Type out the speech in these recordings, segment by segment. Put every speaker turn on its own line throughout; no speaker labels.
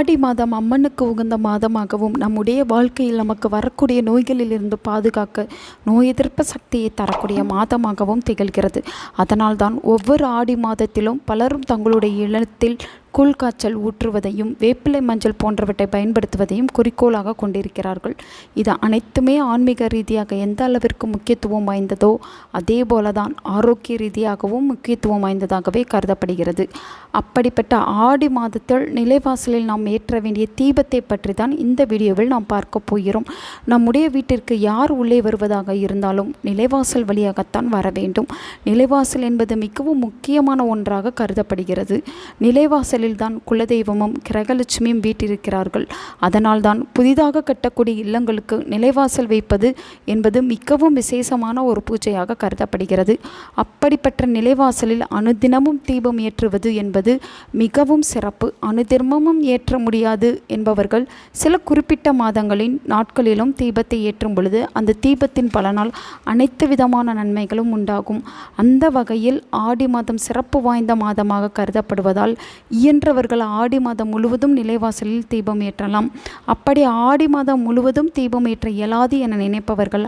ஆடி மாதம் அம்மனுக்கு உகந்த மாதமாகவும் நம்முடைய வாழ்க்கையில் நமக்கு வரக்கூடிய நோய்களிலிருந்து பாதுகாக்க நோய் எதிர்ப்பு சக்தியை தரக்கூடிய மாதமாகவும் திகழ்கிறது. அதனால்தான் ஒவ்வொரு ஆடி மாதத்திலும் பலரும் தங்களுடைய இல்லத்தில் கூழ் காய்ச்சல் ஊற்றுவதையும் வேப்பிலை மஞ்சள் போன்றவற்றை பயன்படுத்துவதையும் குறிக்கோளாக கொண்டிருக்கிறார்கள். இது அனைத்துமே ஆன்மீக ரீதியாக எந்த அளவிற்கு முக்கியத்துவம் வாய்ந்ததோ அதே போல தான் ஆரோக்கிய ரீதியாகவும் முக்கியத்துவம் வாய்ந்ததாகவே கருதப்படுகிறது. அப்படிப்பட்ட ஆடி மாதத்தில் நிலைவாசலில் நாம் ஏற்ற வேண்டிய தீபத்தை பற்றி தான் இந்த வீடியோவில் நாம் பார்க்க போகிறோம். நம்முடைய வீட்டிற்கு யார் உள்ளே வருவதாக இருந்தாலும் நிலைவாசல் வழியாகத்தான் வர வேண்டும். நிலைவாசல் என்பது மிகவும் முக்கியமான ஒன்றாக கருதப்படுகிறது. நிலைவாசல் தான் குலதெய்வமும் கிரகலட்சுமியும் வீட்டிருக்கிறார்கள். அதனால்தான் புதிதாக கட்டக்கூடிய இல்லங்களுக்கு நிலைவாசல் வைப்பது என்பது மிகவும் விசேஷமான ஒரு பூஜையாக கருதப்படுகிறது. அப்படிப்பட்ட நிலைவாசலில் அனுதினமும் தீபம் ஏற்றுவது என்பது மிகவும் சிறப்பு. அனுதினமும் ஏற்ற முடியாது என்பவர்கள் சில குறிப்பிட்ட மாதங்களின் நாட்களிலும் தீபத்தை ஏற்றும் பொழுது அந்த தீபத்தின் பலனால் அனைத்து விதமான நன்மைகளும் உண்டாகும். அந்த வகையில் ஆடி மாதம் சிறப்பு வாய்ந்த மாதமாக கருதப்படுவதால் இயன்றவர்கள் ஆடி மாதம் முழுவதும் நிலைவாசலில் தீபம் ஏற்றலாம். அப்படி ஆடி மாதம் முழுவதும் தீபம் ஏற்ற இயலாது என நினைப்பவர்கள்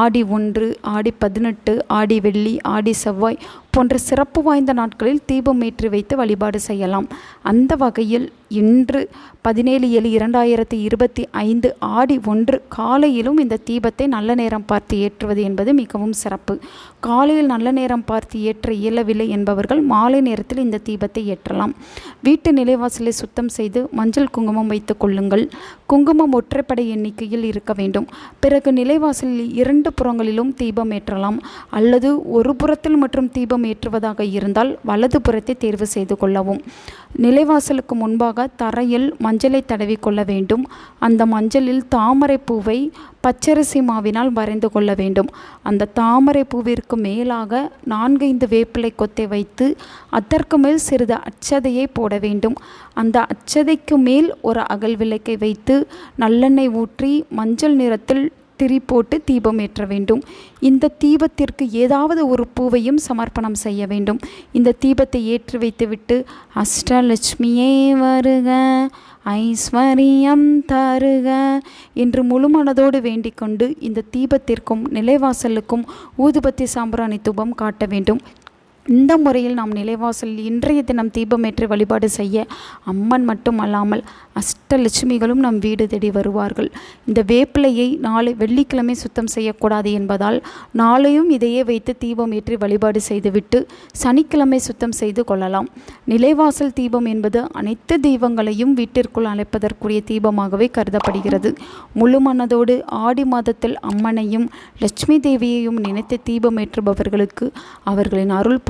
ஆடி ஒன்று ஆடி பதினெட்டு ஆடி வெள்ளி ஆடி செவ்வாய் போன்ற சிறப்பு வாய்ந்த நாட்களில் தீபம் ஏற்றி வைத்து வழிபாடு செய்யலாம். அந்த வகையில் இன்று பதினேழு ஏழு இரண்டாயிரத்தி இருபத்தி ஐந்து ஆடி ஒன்று காலையிலும் இந்த தீபத்தை நல்ல நேரம் பார்த்து ஏற்றுவது என்பது மிகவும் சிறப்பு. காலையில் நல்ல நேரம் பார்த்து ஏற்ற இயலவில்லை என்பவர்கள் மாலை நேரத்தில் இந்த தீபத்தை ஏற்றலாம். வீட்டு நிலைவாசலை சுத்தம் செய்து மஞ்சள் குங்குமம் வைத்து கொள்ளுங்கள். குங்குமம் ஒற்றைப்படை எண்ணிக்கையில் இருக்க வேண்டும். பிறகு நிலைவாசலில் இரண்டு புறங்களிலும் தீபம் ஏற்றலாம். அல்லது ஒரு புறத்தில் மற்றும் தீபம் ஏற்றுவதாக இருந்தால் வலது புறத்தை தேர்வு செய்து கொள்ளவும். நிலைவாசலுக்கு முன்பாக தரையில் மஞ்சளை தடவி கொள்ள வேண்டும். அந்த மஞ்சளில் தாமரை பூவை பச்சரிசி மாவினால் வரைந்து கொள்ள வேண்டும். அந்த தாமரை பூவிற்கு மேலாக நான்கைந்து வேப்பிலை கொத்தை வைத்து அதற்கு மேல் சிறிது அச்சதையை போட வேண்டும். அந்த அச்சதைக்கு மேல் ஒரு அகல் விளக்கை வைத்து நல்லெண்ணெய் ஊற்றி மஞ்சள் நிறத்தில் திரி போட்டு தீபம் ஏற்ற வேண்டும். இந்த தீபத்திற்கு ஏதாவது ஒரு பூவையும் சமர்ப்பணம் செய்ய வேண்டும். இந்த தீபத்தை ஏற்றி வைத்துவிட்டு அஷ்டலட்சுமியே வருக ஐஸ்வர்யம் தருக என்று முழுமனதோடு வேண்டிக் கொண்டு இந்த தீபத்திற்கும் நிலைவாசலுக்கும் ஊதுபத்தி சாம்பிராணி தூபம் காட்ட வேண்டும். இந்த முறையில் நாம் நிலைவாசல் இன்றைய தினம் தீபமேற்றி வழிபாடு செய்ய அம்மன் மட்டும் அல்லாமல் அஷ்டலட்சுமிகளும் நம் வீடு தேடி வருவார்கள். இந்த வேப்பிலையை நாளை வெள்ளிக்கிழமை சுத்தம் செய்யக்கூடாது என்பதால் நாளையும் இதையே வைத்து தீபம் ஏற்றி வழிபாடு செய்துவிட்டு சனிக்கிழமை சுத்தம் செய்து கொள்ளலாம். நிலைவாசல் தீபம் என்பது அனைத்து தெய்வங்களையும் வீட்டிற்குள் அழைப்பதற்குரிய தீபமாகவே கருதப்படுகிறது. முழு மனதோடு ஆடி மாதத்தில் அம்மனையும் லட்சுமி தேவியையும் நினைத்து தீபம் ஏற்றுபவர்களுக்கு அவர்களின் அருள்